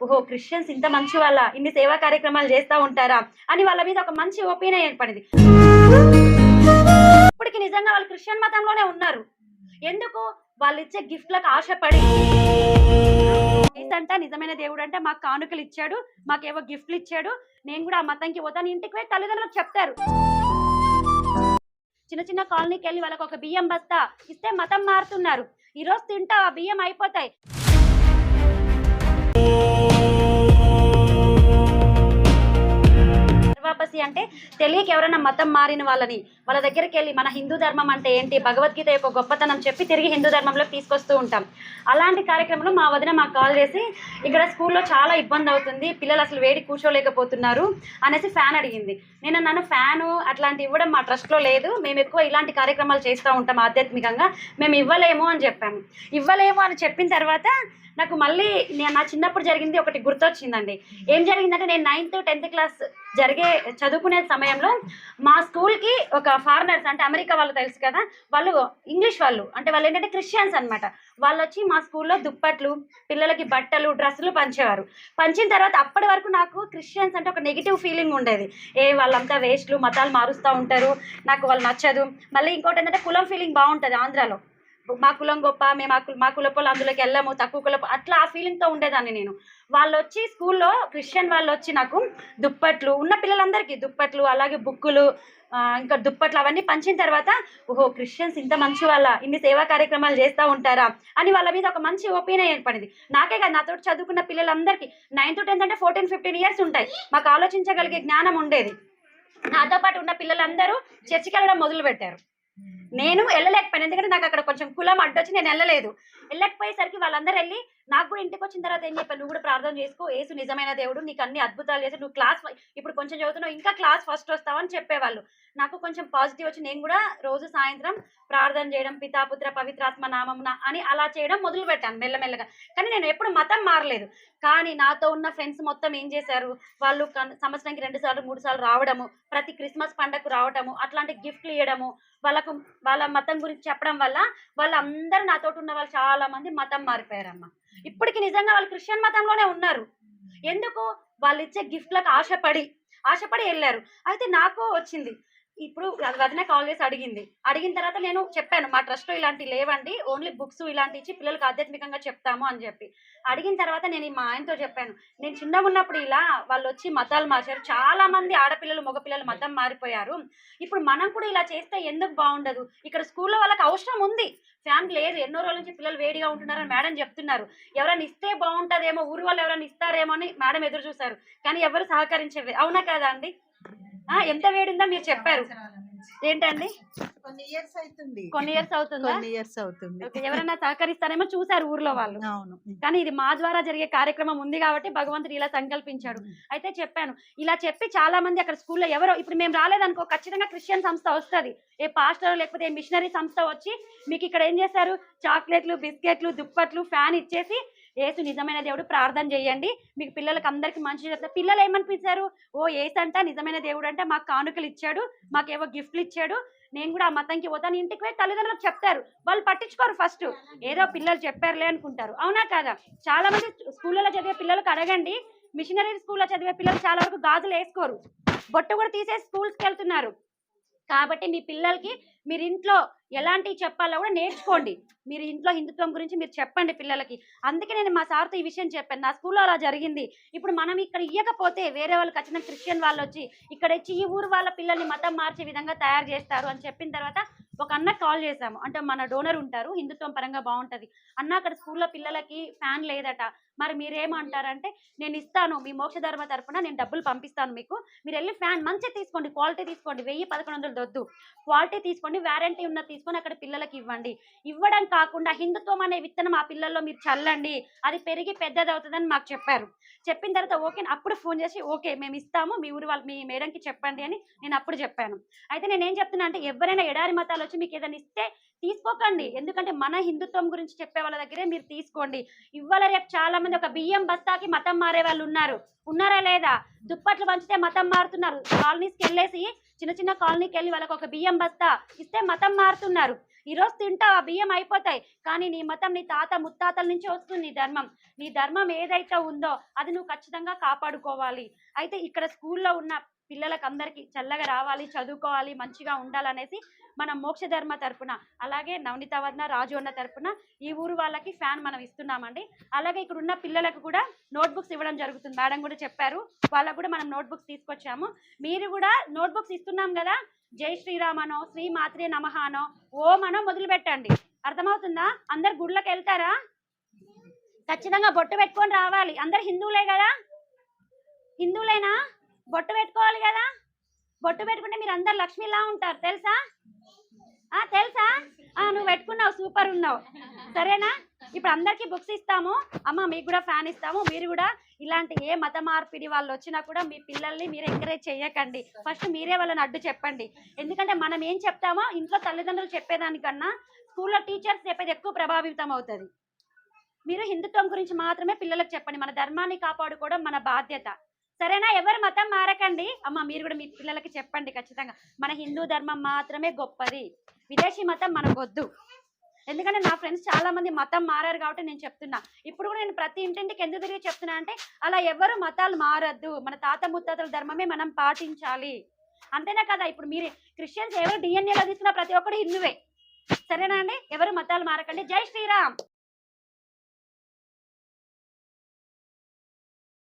ఓహో క్రిస్టియన్స్ ఇంత మంచి వాళ్ళ? ఇన్ని సేవా కార్యక్రమాలు చేస్తూ ఉంటారా? అని వాళ్ళ మీద ఒక మంచి ఒపీనియన్ ఏర్పడింది. ఇప్పటికి నిజంగా వాళ్ళు క్రిస్టియన్ మతంలోనే ఉన్నారు. ఎందుకు? వాళ్ళు ఇచ్చే గిఫ్ట్లకు ఆశపడి. ఏసంట నిజమైన దేవుడు అంటే మాకు కానుకలు ఇచ్చాడు మాకేవో గిఫ్ట్లు ఇచ్చాడు. నేను కూడా ఆ మతంకి పోతాను ఇంటికి పోయి తల్లిదండ్రులకు చెప్తారు. చిన్న చిన్న కాలనీకి వెళ్ళి వాళ్ళకి ఒక బియ్యం బస్తా ఇస్తే మతం మారుతున్నారు. ఈరోజు తింటా ఆ బియ్యం అయిపోతాయి. వాపసి అంటే తెలియక ఎవరైనా మతం మారిన వాళ్ళని వాళ్ళ దగ్గరికి వెళ్ళి మన హిందూ ధర్మం అంటే ఏంటి భగవద్గీత యొక్క గొప్పతనం చెప్పి తిరిగి హిందూ ధర్మంలోకి తీసుకొస్తూ ఉంటాం. అలాంటి కార్యక్రమంలో మా వదిన మాకు కాల్ చేసి ఇక్కడ స్కూల్లో చాలా ఇబ్బంది అవుతుంది పిల్లలు అసలు వేడి కూర్చోలేకపోతున్నారు అనేసి ఫ్యాన్ అడిగింది. నేను నన్ను ఫ్యాను అట్లాంటి ఇవ్వడం మా ట్రస్ట్లో లేదు మేము ఎక్కువ ఇలాంటి కార్యక్రమాలు చేస్తూ ఉంటాం ఆధ్యాత్మికంగా మేము ఇవ్వలేము అని చెప్పాము. ఇవ్వలేము అని చెప్పిన తర్వాత నాకు మళ్ళీ నేను నా చిన్నప్పుడు జరిగింది ఒకటి గుర్తొచ్చిందండి. ఏం జరిగిందంటే నేను నైన్త్ టెన్త్ క్లాస్ జరిగే చదువుకునే సమయంలో మా స్కూల్కి ఒక ఫారినర్స్ అంటే అమెరికా వాళ్ళు తెలుసు కదా వాళ్ళు ఇంగ్లీష్ వాళ్ళు. అంటే వాళ్ళు ఏంటంటే క్రిస్టియన్స్ అనమాట వాళ్ళు వచ్చి మా స్కూల్లో దుప్పట్లు పిల్లలకి బట్టలు డ్రెస్సులు పంచేవారు. పంచిన తర్వాత అప్పటి వరకు నాకు క్రిస్టియన్స్ అంటే ఒక నెగిటివ్ ఫీలింగ్ ఉండేది. ఏ వాళ్ళంతా వేస్ట్లు మతాలు మారుస్తూ ఉంటారు. నాకు వాళ్ళు నచ్చదు. మళ్ళీ ఇంకోటి ఏంటంటే కులం ఫీలింగ్ బాగుంటుంది ఆంధ్రాలో. మా కులం గొప్ప మేము ఆ కుల- మా కులపోలు అందులోకి వెళ్ళము తక్కువ కులపు అట్లా ఆ ఫీలింగ్తో ఉండేదాన్ని నేను. వాళ్ళు వచ్చి స్కూల్లో క్రిస్టియన్ వాళ్ళు వచ్చి నాకు దుప్పట్లు ఉన్న పిల్లలందరికీ దుప్పట్లు అలాగే బుక్కులు ఇంకా దుప్పట్లు అవన్నీ పంచిన తర్వాత ఓహో క్రిస్టియన్స్ ఇంత మంచి వాళ్ళ ఇన్ని సేవా కార్యక్రమాలు చేస్తూ ఉంటారా? అని వాళ్ళ మీద ఒక మంచి ఒపీనియన్ ఏర్పడింది. నాకే కాదు నాతో చదువుకున్న పిల్లలందరికీ నైన్త్ టెన్త్ అంటే ఫోర్టీన్ ఫిఫ్టీన్ ఇయర్స్ ఉంటాయి. మాకు ఆలోచించగలిగే జ్ఞానం ఉండేది. నాతో పాటు ఉన్న పిల్లలందరూ చర్చికి వెళ్ళడం మొదలు పెట్టారు నేను వెళ్ళలేకపోయాను. ఎందుకంటే నాకు అక్కడ కొంచెం కులం అడ్డొచ్చి నేను వెళ్ళలేదు. వెళ్ళకపోయేసరికి వాళ్ళందరూ వెళ్ళి నాకు కూడా ఇంటికి వచ్చిన తర్వాత ఏం చెప్పాను? నువ్వు కూడా ప్రార్థన చేసుకో. ఏసు నిజమైన దేవుడు. నీకు అన్ని అద్భుతాలు చేసి నువ్వు క్లాస్ ఇప్పుడు కొంచెం చదువుతున్నావు. ఇంకా క్లాస్ ఫస్ట్ వస్తావని చెప్పేవాళ్ళు. నాకు కొంచెం పాజిటివ్ వచ్చి నేను కూడా రోజు సాయంత్రం ప్రార్థన చేయడం పితాపుత్ర పవిత్రాత్మ నామమున అని అలా చేయడం మొదలు పెట్టాను మెల్లమెల్లగా. కానీ నేను ఎప్పుడు మతం మారలేదు. కానీ నాతో ఉన్న ఫ్రెండ్స్ మొత్తం ఏం చేశారు? వాళ్ళు సంవత్సరానికి రెండు సార్లు మూడు సార్లు రావడము ప్రతి క్రిస్మస్ పండగకు రావడము అట్లాంటి గిఫ్ట్లు ఇవ్వడము వాళ్ళకు వాళ్ళ మతం గురించి చెప్పడం వల్ల వాళ్ళందరూ నాతోటి ఉన్న వాళ్ళు చాలా మంది మతం మారిపోయారమ్మా. ఇప్పటికి నిజంగా వాళ్ళు క్రిస్టియన్ మతంలోనే ఉన్నారు. ఎందుకు? వాళ్ళు ఇచ్చే గిఫ్ట్లకు ఆశపడి ఆశపడి వెళ్ళారు. అయితే నాకు వచ్చింది. ఇప్పుడు వదిన కాల్ చేసి అడిగింది. అడిగిన తర్వాత నేను చెప్పాను మా ట్రస్ట్ ఇలాంటివి లేవండి ఓన్లీ బుక్స్ ఇలాంటి ఇచ్చి పిల్లలకు ఆధ్యాత్మికంగా చెప్తాము అని చెప్పి. అడిగిన తర్వాత నేను మా ఆయనతో చెప్పాను నేను చిన్నగా ఉన్నప్పుడు ఇలా వాళ్ళు వచ్చి మతాలు మార్చారు. చాలా మంది ఆడపిల్లలు మగపిల్లలు మతం మారిపోయారు. ఇప్పుడు మనం కూడా ఇలా చేస్తే ఎందుకు బాగుండదు? ఇక్కడ స్కూల్లో వాళ్ళకి అవసరం ఉంది. ఫ్యాన్ లేదు. ఎన్నో రోజుల నుంచి పిల్లలు వేడిగా ఉంటున్నారని మేడం చెప్తున్నారు. ఎవరైనా ఇస్తే బాగుంటుందేమో ఊరు వాళ్ళు ఎవరైనా ఇస్తారేమో అని మేడం ఎదురు చూశారు. కానీ ఎవరు సహకరించలేదు అవునా కదా అండి? ఎంత వేడి ఉందో మీరు చెప్పారు. ఏంటండి? కొన్ని ఇయర్స్ అవుతుంది. కొన్ని ఇయర్స్ అవుతుందా? కొన్ని ఇయర్స్ అవుతుంది. ఓకే, ఎవరైనా సహకరిస్తారేమో చూసారు ఊర్లో వాళ్ళు. అవును. కానీ ఇది మా ద్వారా జరిగే కార్యక్రమం ఉంది కాబట్టి భగవంతుడు ఇలా సంకల్పించాడు. అయితే చెప్పాను ఇలా చెప్పి చాలా మంది అక్కడ స్కూల్లో ఎవరో ఇప్పుడు మేము రాలేదనుకో ఖచ్చితంగా క్రిస్టియన్ సంస్థ వస్తుంది. ఏ పాస్టర్ లేకపోతే ఏ మిషనరీ సంస్థ వచ్చి మీకు ఇక్కడ ఏం చేస్తారు చాక్లెట్లు బిస్కెట్లు దుప్పట్లు ఫ్యాన్ ఇచ్చేసి ఏసు నిజమైన దేవుడు ప్రార్థన చేయండి. మీకు పిల్లలకి అందరికి మంచి చెప్తారు పిల్లలు ఏమనిపించారు ఓ ఏసంట నిజమైన దేవుడు అంటే మాకు కానుకలు ఇచ్చాడు మాకేవో గిఫ్ట్లు ఇచ్చాడు. నేను కూడా ఆ మతంకి పోతాను. ఇంటికి పోయి తల్లిదండ్రులకు చెప్తారు. వాళ్ళు పట్టించుకోరు ఫస్ట్. ఏదో పిల్లలు చెప్పారులే అనుకుంటారు. అవునా కాదా? చాలా మంది స్కూళ్ళలో చదివే పిల్లలకు అడగండి. మిషనరీ స్కూల్లో చదివే పిల్లలు చాలా వరకు గాజులు వేసుకోరు. బొట్టు కూడా తీసేసి స్కూల్స్కి వెళ్తున్నారు. కాబట్టి మీ పిల్లలకి మీరు ఇంట్లో ఎలాంటివి చెప్పాలో కూడా నేర్చుకోండి. మీరు ఇంట్లో హిందుత్వం గురించి మీరు చెప్పండి పిల్లలకి. అందుకే నేను మా సార్తో ఈ విషయం చెప్పాను. నా స్కూల్లో అలా జరిగింది. ఇప్పుడు మనం ఇక్కడ ఇవ్వకపోతే వేరే వాళ్ళు ఖచ్చితంగా క్రిస్టియన్ వాళ్ళు వచ్చి ఇక్కడ వచ్చి ఈ ఊరు వాళ్ళ పిల్లల్ని మతం మార్చే విధంగా తయారు చేస్తారు అని చెప్పిన తర్వాత ఒక అన్న కాల్ చేశాము. అంటే మన డోనర్ ఉంటారు. హిందుత్వం పరంగా బాగుంటుంది. అన్న అక్కడ స్కూల్లో పిల్లలకి ఫ్యాన్ లేదట. మరి మీరేమంటారంటే నేను ఇస్తాను మీ మోక్షధర్మ తరఫున తరపున నేను డబ్బులు పంపిస్తాను మీకు. మీరు వెళ్ళి ఫ్యాన్ మంచిగా తీసుకోండి క్వాలిటీ తీసుకోండి వెయ్యి పదకొండు వందలు వద్దు. క్వాలిటీ తీసుకోండి వ్యారంటీ ఉన్న తీసుకొని అక్కడ పిల్లలకి ఇవ్వండి. ఇవ్వడం కాకుండా హిందుత్వం అనే విత్తనం ఆ పిల్లల్లో మీరు చల్లండి. అది పెరిగి పెద్దదవుతుందని మాకు చెప్పారు. చెప్పిన తర్వాత ఓకే అప్పుడు ఫోన్ చేసి ఓకే మేము ఇస్తాము మీ ఊరు వాళ్ళ మీ మేడంకి చెప్పండి అని నేను అప్పుడు చెప్పాను. అయితే నేను ఏం చెప్తున్నా అంటే ఎవరైనా ఎడారి మతాలు వచ్చి మీకు ఏదైనా ఇస్తే తీసుకోకండి. ఎందుకంటే మన హిందుత్వం గురించి చెప్పే వాళ్ళ దగ్గరే మీరు తీసుకోండి. ఇవాళ రేపు చాలా మంది ఒక బియ్యం బస్తాకి మతం మారే వాళ్ళు ఉన్నారు. ఉన్నారా లేదా? దుప్పట్లు పంచితే మతం మారుతున్నారు. కాలనీస్కి వెళ్ళేసి చిన్న చిన్న కాలనీకి వెళ్ళి వాళ్ళకి ఒక బియ్యం బస్తా ఇస్తే మతం మారుతున్నారు. ఈరోజు తింటావు ఆ బియ్యం అయిపోతాయి. కానీ నీ మతం నీ తాత ముత్తాతల నుంచి వస్తుంది నీ ధర్మం. నీ ధర్మం ఏదైతే ఉందో అది నువ్వు ఖచ్చితంగా కాపాడుకోవాలి. అయితే ఇక్కడ స్కూల్లో ఉన్న పిల్లలకు అందరికీ చల్లగా రావాలి చదువుకోవాలి మంచిగా ఉండాలనేసి మన మోక్షధర్మ తరపున అలాగే నవనీత వదన రాజు అన్న తరపున ఈ ఊరు వాళ్ళకి ఫ్యాన్ మనం ఇస్తున్నామండి. అలాగే ఇక్కడ ఉన్న పిల్లలకు కూడా నోట్బుక్స్ ఇవ్వడం జరుగుతుంది. మేడం కూడా చెప్పారు. వాళ్ళకు కూడా మనం నోట్బుక్స్ తీసుకొచ్చాము. మీరు కూడా నోట్బుక్స్ ఇస్తున్నాం కదా? జై శ్రీరామనో శ్రీ మాత్రే నమహానో ఓమనో మొదలు పెట్టండి. అర్థమవుతుందా? అందరు గుళ్ళకి వెళ్తారా? ఖచ్చితంగా బొట్టు పెట్టుకొని రావాలి. అందరు హిందువులే కదా? హిందువులేనా? బొట్టు పెట్టుకోవాలి కదా? బొట్టు పెట్టుకుంటే మీరు అందరు లక్ష్మిలా ఉంటారు తెలుసా? తెలుసా? నువ్వు పెట్టుకున్నావు సూపర్ ఉన్నావు. సరేనా? ఇప్పుడు అందరికీ బుక్స్ ఇస్తాము. అమ్మ మీకు కూడా ఫ్యాన్ ఇస్తాము. మీరు కూడా ఇలాంటి ఏ మత మార్పిడి వాళ్ళు వచ్చినా కూడా మీ పిల్లల్ని మీరు ఎంకరేజ్ చేయకండి. ఫస్ట్ మీరే వాళ్ళని అడ్డు చెప్పండి. ఎందుకంటే మనం ఏం చెప్తామో ఇంట్లో తల్లిదండ్రులు చెప్పేదానికన్నా స్కూల్లో టీచర్స్ చెప్పేది ఎక్కువ ప్రభావితం అవుతుంది. మీరు హిందుత్వం గురించి మాత్రమే పిల్లలకు చెప్పండి. మన ధర్మాన్ని కాపాడుకోవడం మన బాధ్యత. సరేనా? ఎవరు మతం మారకండి? అమ్మ మీరు కూడా మీ పిల్లలకి చెప్పండి ఖచ్చితంగా. మన హిందూ ధర్మం మాత్రమే గొప్పది. విదేశీ మతం మనకొద్దు. ఎందుకంటే నా ఫ్రెండ్స్ చాలా మంది మతం మారారు కాబట్టి నేను చెప్తున్నా. ఇప్పుడు కూడా నేను ప్రతి ఇంటింటికి ఎందుకు తిరిగి చెప్తున్నా అంటే అలా ఎవరు మతాలు మారద్దు. మన తాత ముత్తాతల ధర్మమే మనం పాటించాలి. అంతేనా కదా? ఇప్పుడు మీరు క్రిస్టియన్స్ ఎవరు డిఎన్ఏలో తీసుకున్న ప్రతి ఒక్కరు హిందువే. సరేనా అండి? ఎవరు మతాలు మారకండి? జై శ్రీరామ్!